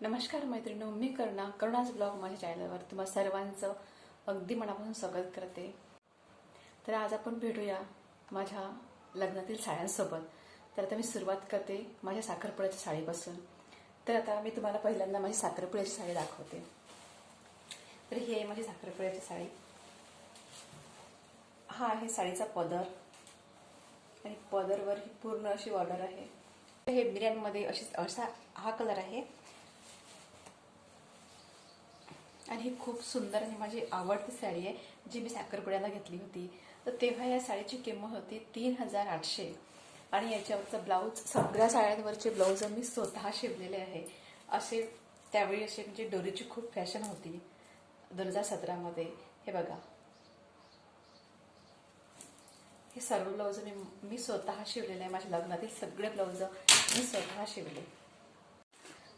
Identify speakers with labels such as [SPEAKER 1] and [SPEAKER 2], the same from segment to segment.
[SPEAKER 1] नमस्कार मैत्रिणी मी करुणा. करुणाच ब्लॉग माझ्या चॅनलवर तुम्हा सर्वांचं अगदी मनापासून स्वागत करते. तर आज आपण भेटूया माझ्या लग्नातील साड्यांसोबत. तर आता मी सुरुवात करते माझ्या साखरपुड्याच्या साडीपासून. तर आता मी तुम्हाला पहिल्यांदा माझी साखरपुड्याची साडी दाखवते. तर ही आहे माझी साखरपुड्याची साडी. हा आहे साडीचा पदर. आणि पदरवर ही पूर्ण अशी ऑर्डर आहे. हे बिर्याणीमध्ये अशी असा हा कलर आहे. आणि ही खूप सुंदर आणि माझी आवडती साडी आहे जी मी साखरपुड्याला घेतली होती. तर तेव्हा या साडीची किंमत होती तीन हजार आठशे. आणि याच्यावरचं ब्लाऊज सगळ्या साड्यांवरचे ब्लाऊज मी स्वतः शिवलेले आहे. असे त्यावेळी असे म्हणजे डोरीची खूप फॅशन होती. दोन हजार सतरामध्ये हे बघा. हे सर्व ब्लाऊज मी मी स्वतः शिवलेले आहे. माझ्या लग्नातील सगळे ब्लाऊज मी स्वतः शिवले.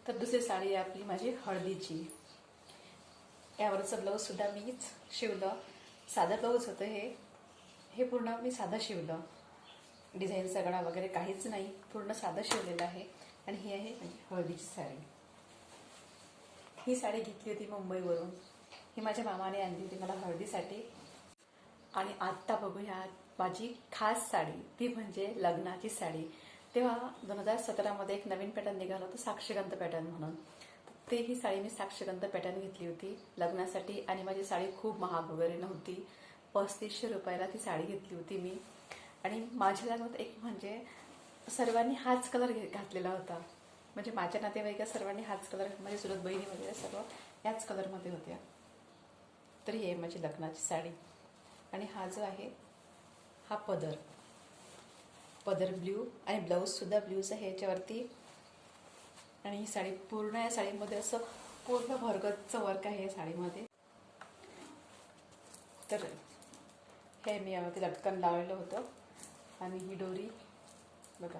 [SPEAKER 1] तर दुसरी साडी आहे आपली माझी हळदीची. यावरचं ब्लाऊज सुद्धा मीच शिवलं. साधं ब्लाऊज होतं हे. हे पूर्ण मी साधं शिवलं. डिझाईन सगळा वगैरे काहीच नाही. पूर्ण साधं शिवलेलं आहे. आणि ही आहे म्हणजे हळदीची साडी. ही साडी घेतली होती मुंबईवरून. ही माझ्या मामाने आणली होती मला हळदीसाठी. आणि आत्ता बघूया माझी खास साडी. ती म्हणजे लग्नाची साडी. तेव्हा दोन हजार सतरामध्ये एक नवीन पॅटर्न निघालं होतं साक्षगंध पॅटर्न म्हणून. ते ही साडी मी साक्षगंध पॅटर्न घेतली होती लग्नासाठी आणि माझी साडी खूप महाग वगैरे नव्हती. पस्तीसशे रुपयाला ती साडी घेतली होती मी. आणि माझ्या लग्नात एक म्हणजे सर्वांनी हाच कलर घे घातलेला होता. म्हणजे माझ्या नातेवाईका सर्वांनी हाच कलर माझ्या सुरत बहिणी वगैरे सर्व याच कलरमध्ये होत्या. तर ही आहे माझी लग्नाची साडी. आणि हा जो आहे हा पदर. पदर ब्ल्यू आणि ब्लाऊजसुद्धा ब्ल्यूज आहे. याच्यावरती आणि ही साडी पूर्ण या साडीमध्ये असं पूर्ण भरगतचं वर्क आहे या साडीमध्ये. तर हे मी यावरती लटकन लावलेलं होतं. आणि ही डोरी बघा.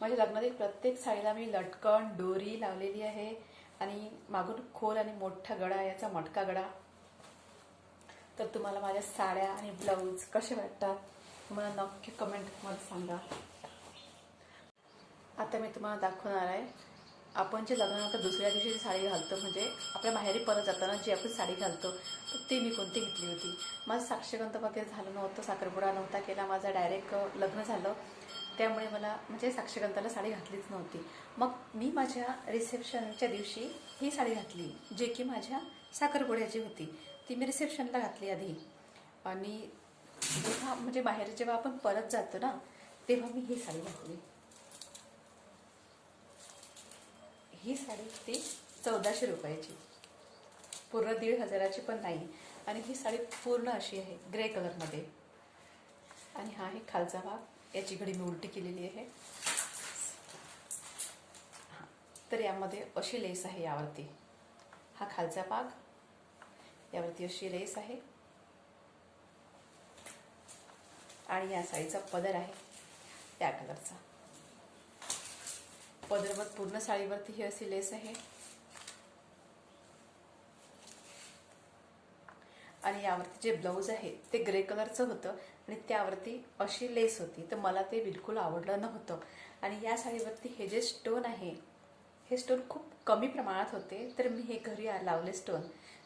[SPEAKER 1] माझ्या लग्नातील प्रत्येक साडीला मी लटकन डोरी लावलेली आहे. आणि मागून खोल आणि मोठा गडा याचा मटका गडा. तर तुम्हाला माझ्या साड्या आणि ब्लाऊज कसे वाटतात तुम्हाला नक्की कमेंट कमेंटमध्ये सांगा. आता मी तुम्हाला दाखवणार आहे. आपण जे लग्नानंतर दुसऱ्या दिवशी जी साडी घालतो म्हणजे आपल्या माहेरी परत जाताना जी आपण साडी घालतो तर ती मी कोणती घेतली होती? माझं साक्षगंधमध्ये वगैरे झालं नव्हतं साखरपुडा नव्हता केला माझा डायरेक्ट लग्न झालं. त्यामुळे मला म्हणजे साक्षगंधाला साडी घातलीच नव्हती. मग मी माझ्या रिसेप्शनच्या दिवशी ही साडी घातली जे की माझ्या साखरपुड्याची होती. ती मी रिसेप्शनला घातली आधी. आणि जेव्हा म्हणजे बाहेर जेव्हा आपण परत जातो ना तेव्हा मी ही साडी घातली. ही साडी ती चौदाशे रुपयाची. पूर्ण दीड हजाराची पण नाही. आणि ही साडी पूर्ण अशी आहे ग्रे कलरमध्ये. आणि हा आहे खालचा भाग. याची घडी मी उलटी केलेली आहे. हां. तर यामध्ये अशी लेस आहे यावरती. हा खालचा भाग. यावरती अशी लेस आहे. आणि या साडीचा पदर आहे त्या कलरचा. पदरवर पूर्ण साडीवरती ही अशी लेस आहे. आणि यावरती जे ब्लाऊज आहे ते ग्रे कलरचं होतं आणि त्यावरती अशी लेस होती. तर मला ते बिलकुल आवडलं नव्हतं. आणि या साडीवरती हे जे स्टोन आहे हे स्टोन खूप कमी प्रमाणात होते. तर मी हे घरी आ- लावले स्टोन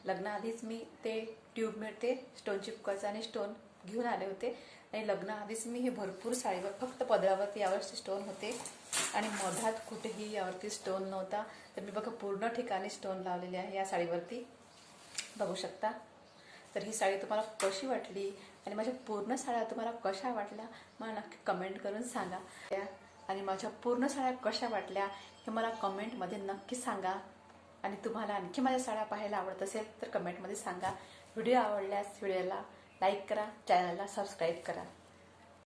[SPEAKER 1] लग्नाआधीच मी ते ट्यूब मिळते स्टोन चिपकायचं आणि स्टोन घेऊन आले होते. आणि लग्नाआधीच मी हे भरपूर साडीवर फक्त पदरावरती यावरती स्टोन होते. आणि मधात कुठेही यावरती स्टोन नव्हता. तर मी बघा पूर्ण ठिकाणी स्टोन लावलेले आहे या साडीवरती. बघू शकता. तर ही साडी तुम्हाला कशी वाटली? आणि माझ्या पूर्ण साड्या तुम्हाला कशा वाटल्या? मला नक्की कमेंट करून सांगा. त्या- आणि माझ्या पूर्ण साड्या कशा वाटल्या हे मला कमेंटमध्ये नक्की सांगा. आणि तुम्हाला आणखी माझ्या साड्या पाहायला आवडत असेल तर कमेंटमध्ये सांगा. व्हिडिओ आवडल्यास व्हिडिओला लाईक करा चॅनलला सबस्क्राईब करा.